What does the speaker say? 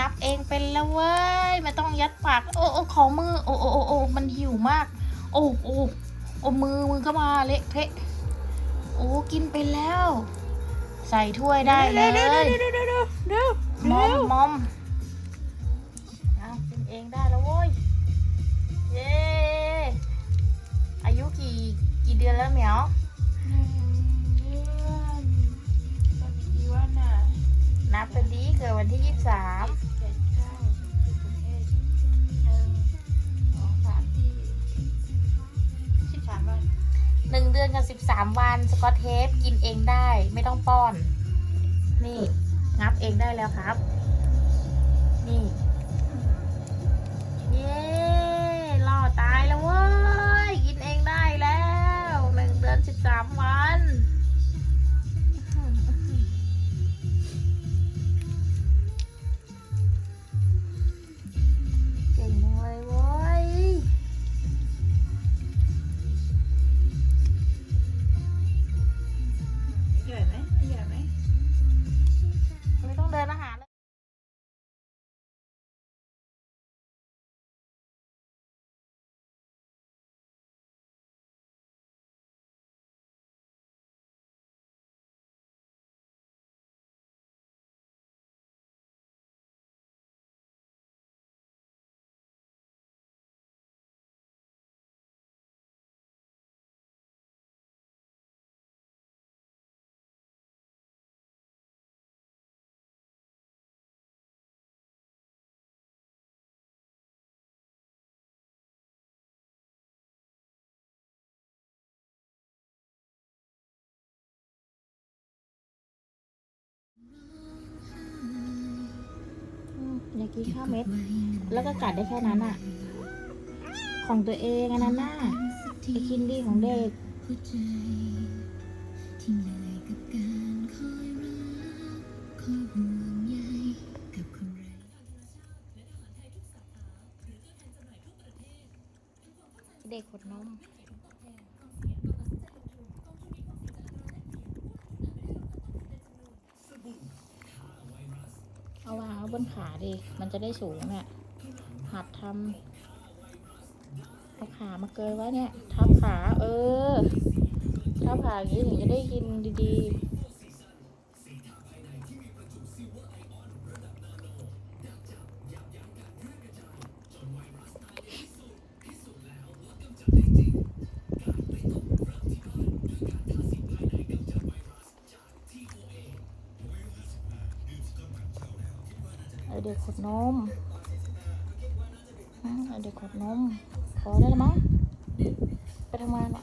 งับเองเป็นแล้วเว้ยไม่ต้องยัดปากโอ้โอ้ของมือโอ้โอ้โอ้โอ้มันหิวมาก โอ้โอ้โอ้มือมือก็มาเละเทะโอ้กินเป็นแล้ว ใส่ถ้วยได้เลยเร็วเร็วเร็วเร็วเร็วเร็วมอมมอมเอากินเองได้แล้วเว้ยเย้ หนึ่งเดือนกับสิบสามวันสกอตเทปกินเองได้ไม่ต้องป้อน นี่ งับเองได้แล้วครับ นี่ อยากกินข้าวเม็ด แล้วก็กัดได้แค่นั้นอะ ของตัวเองอันนั้นน่ะไปกินดีของเด็กเหนื่อยกับการคอยรักคอยห่วงใยกับคนไร้ เด็กขวดนม เอาวางไว้บนขาดิ มันจะได้สูงเนี่ย หัดทำเอาขามาเกยไว้เนี่ย ทับขา เออ ทับขาอย่างนี้ถึงจะได้กินดีๆ เด็กขดนมไอเด็กขดนมพอได้แล้วมั้งไปทำงานอะ